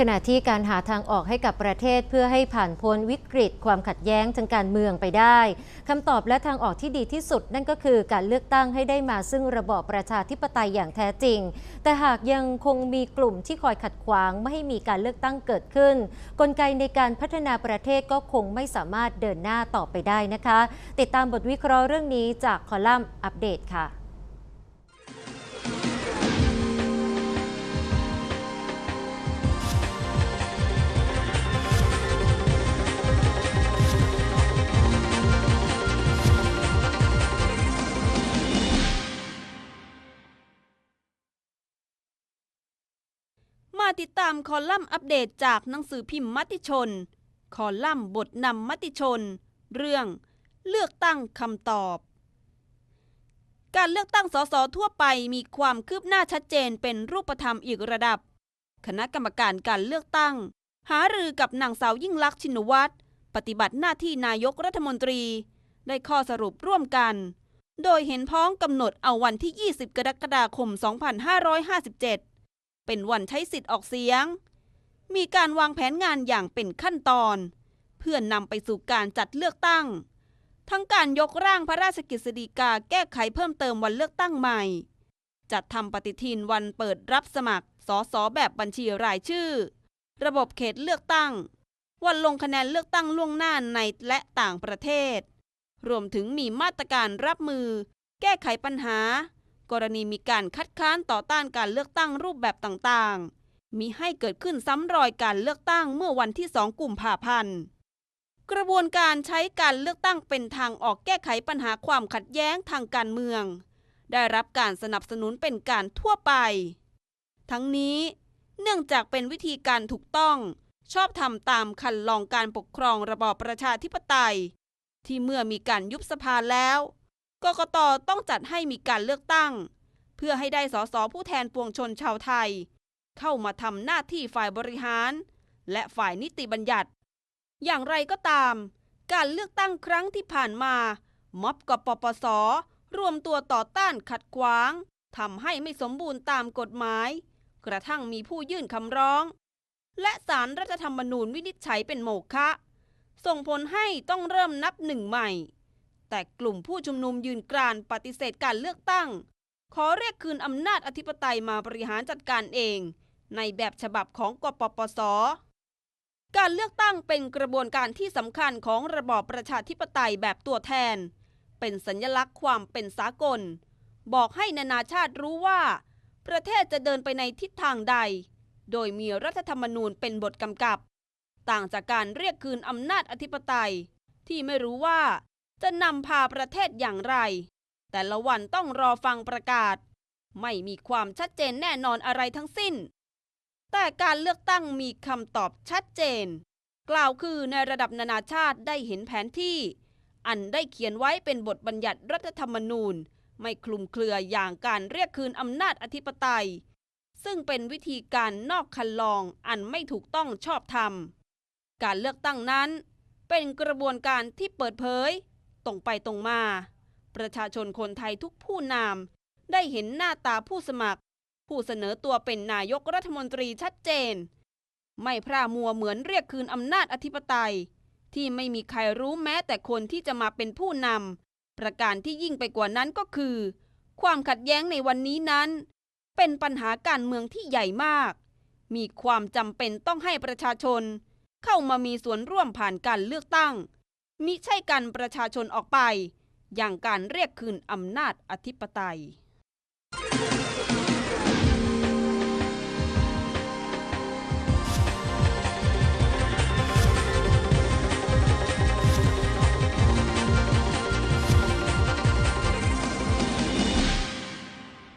ขณะที่การหาทางออกให้กับประเทศเพื่อให้ผ่านพ้นวิกฤต ความขัดแย้งทางการเมืองไปได้คำตอบและทางออกที่ดีที่สุด นั่นก็คือการเลือกตั้งให้ได้มาซึ่งระบอบประชาธิปไตยอย่างแท้จริง แต่หากยังคงมีกลุ่มที่คอยขัดขวางไม่ให้มีการเลือกตั้งเกิดขึ้น กลไกในการพัฒนาประเทศก็คงไม่สามารถเดินหน้าต่อไปได้นะคะ ติดตามบทวิเคราะห์เรื่องนี้จากคอลัมน์อัปเดตค่ะ มาติดตามคอลัมน์อัปเดตจากหนังสือพิมพ์มติชน คอลัมน์บทนำมติชน เรื่องเลือกตั้งคำตอบ การเลือกตั้งสสทั่วไปมีความคืบหน้าชัดเจนเป็นรูปธรรมอีกระดับ คณะกรรมการการเลือกตั้ง หารือกับนางสาวยิ่งลักษณ์ชินวัตรปฏิบัติหน้าที่นายกรัฐมนตรี ได้ข้อสรุปร่วมกัน โดยเห็นพ้องกำหนดเอาวันที่ 20 กรกฎาคม 2557 เป็นวันใช้สิทธิ์ออกเสียง มีการวางแผนงานอย่างเป็นขั้นตอน เพื่อนนำไปสู่การจัดเลือกตั้ง ทั้งการยกร่างพระราชกฤษฎีกาแก้ไขเพิ่มเติมวันเลือกตั้งใหม่ จัดทำปฏิทินวันเปิดรับสมัครสสแบบบัญชีรายชื่อ ระบบเขตเลือกตั้ง วันลงคะแนนเลือกตั้งล่วงหน้าในและต่างประเทศ รวมถึงมีมาตรการรับมือ แก้ไขปัญหา กรณีมีการคัดค้านต่อต้านการเลือกตั้งรูปแบบต่างๆ มีให้เกิดขึ้นซ้ำรอยการเลือกตั้งเมื่อวันที่ 2 กุมภาพันธ์ กระบวนการใช้การเลือกตั้งเป็นทางออกแก้ไขปัญหาความขัดแย้งทางการเมือง ได้รับการสนับสนุนเป็นการทั่วไป ทั้งนี้เนื่องจากเป็นวิธีการถูกต้องชอบทำตามคันลองการปกครองระบอบประชาธิปไตย ที่เมื่อมีการยุบสภาแล้ว กกตต้องจัดให้มีการเลือกตั้ง เพื่อให้ได้สสผู้แทนปวงชนชาวไทย เข้ามาทำหน้าที่ฝ่ายบริหาร และฝ่ายนิติบัญญัติ อย่างไรก็ตาม การเลือกตั้งครั้งที่ผ่านมา ม็อบกปปส รวมตัวต่อต้านขัดขวางทำให้ไม่สมบูรณ์ตามกฎหมาย กระทั่งมีผู้ยื่นคำร้อง และสารรัฐธรรมนูญวินิจฉัยเป็นโมฆะส่งผลให้ต้องเริ่มนับหนึ่งใหม่ แต่กลุ่มผู้ชุมนุมยืนกรานปฏิเสธการเลือกตั้ง ขอเรียกคืนอำนาจอธิปไตยมาบริหารจัดการเอง ในแบบฉบับของกปปส การเลือกตั้งเป็นกระบวนการที่สำคัญของระบอบประชาธิปไตยแบบตัวแทน เป็นสัญลักษณ์ความเป็นสากล บอกให้นานาชาติรู้ว่า ประเทศจะเดินไปในทิศทางใด โดยมีรัฐธรรมนูญเป็นบทกำกับ ต่างจากการเรียกคืนอำนาจอธิปไตยที่ไม่รู้ว่า จะนำพาประเทศอย่างไร แต่ละวันต้องรอฟังประกาศ ไม่มีความชัดเจนแน่นอนอะไรทั้งสิ้น แต่การเลือกตั้งมีคำตอบชัดเจน กล่าวคือในระดับนานาชาติได้เห็นแผนที่ อันได้เขียนไว้เป็นบทบัญญัติรัฐธรรมนูญ ไม่คลุมเครืออย่างการเรียกคืนอำนาจอธิปไตย ซึ่งเป็นวิธีการนอกคันลองอันไม่ถูกต้องชอบธรรม การเลือกตั้งนั้น เป็นกระบวนการที่เปิดเผย ตรงไปตรงมา ประชาชนคนไทยทุกผู้นาม ได้เห็นหน้าตาผู้สมัคร ผู้เสนอตัวเป็นนายกรัฐมนตรีชัดเจน ไม่พร่ามัวเหมือนเรียกคืนอำนาจอธิปไตย ที่ไม่มีใครรู้แม้แต่คนที่จะมาเป็นผู้นำประการที่ยิ่งไปกว่านั้นก็คือ ความขัดแย้งในวันนี้นั้น เป็นปัญหาการเมืองที่ใหญ่มาก มีความจำเป็นต้องให้ประชาชน เข้ามามีส่วนร่วมผ่านการเลือกตั้ง มิใช่การประชาชนออกไป อย่างการเรียกคืนอำนาจอธิปไตย